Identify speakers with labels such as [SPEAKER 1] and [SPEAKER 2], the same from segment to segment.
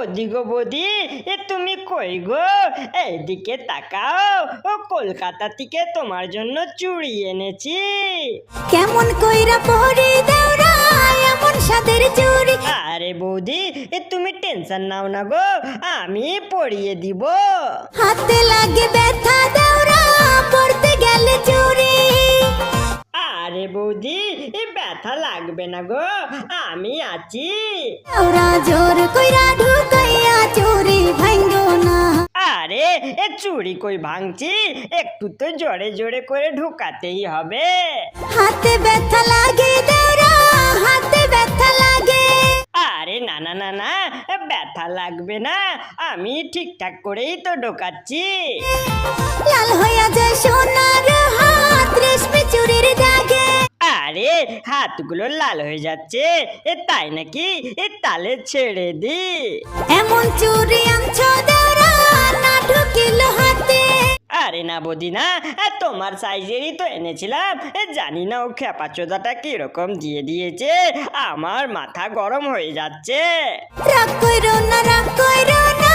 [SPEAKER 1] বৌদি গো বৌদি এ তুমি কই গো? এইদিকে তাকাও ও কলকাতা থেকে তোমার জন্য চুড়ি এনেছি।
[SPEAKER 2] কেমন কইরা পরি দেওরা এমন সাদের চুরি
[SPEAKER 1] আরে বৌদি এ তুমি টেনশন নাও না গো আমি পরিয়ে দিব।
[SPEAKER 2] হাতে লাগে ব্যথা দেওরা
[SPEAKER 1] বৌদি এ ব্যথা লাগবে না গো। আমি আছি।
[SPEAKER 2] জোর কইরা ঢুকাইয়া চুরি ভাঙ্গো না।
[SPEAKER 1] আরে এ চুড়ি কই ভাঙছি? একটু তো জোরে জোরে করে ঢুকাতেই হবে।
[SPEAKER 2] হাতে ব্যথা লাগে দেওরা হাতে ব্যথা লাগে।
[SPEAKER 1] আরে না না না না ব্যথা লাগবে না। আমি ঠিকঠাক করেই তো ঢোকাচ্ছি।
[SPEAKER 2] লাল হইয়া যায় সোনার হাত
[SPEAKER 1] হাতগুলো লাল হয়ে যাচ্ছে। এ তাই নাকি? এ তালে ছেড়ে দি।
[SPEAKER 2] এমন চুরি আনছো দেওরা না ঢুকিল হাতে।
[SPEAKER 1] আরে না তোমার সাইজেরই তো এনেছিলাম। জানি না ও খেপা চোদাটা কীরকম দিয়ে দিয়েছে। আমার মাথা গরম হয়ে যাচ্ছে।
[SPEAKER 2] রাগ কইরো না রাগ কইরো না।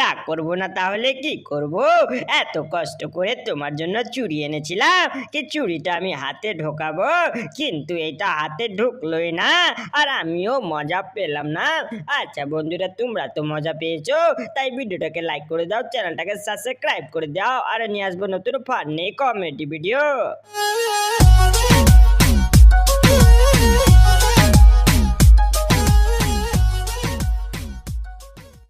[SPEAKER 1] রাগ করব না তাহলে কি করব? এত কষ্ট করে তোমার জন্য চুড়ি এনেছিলাম। কি চুড়িটা আমি হাতে ঢোকাবো? কিন্তু এটা হাতে ঢুকলোই না। আর আমিও মজা পেলাম না। আচ্ছা বন্ধুরা, তোমরা তো মজা পেয়েছ। তাই ভিডিওটাকে লাইক করে দাও, চ্যানেলটাকে সাবস্ক্রাইব করে দাও। আর নিয়ে আসব নতুন ফান্নি কমেডি ভিডিও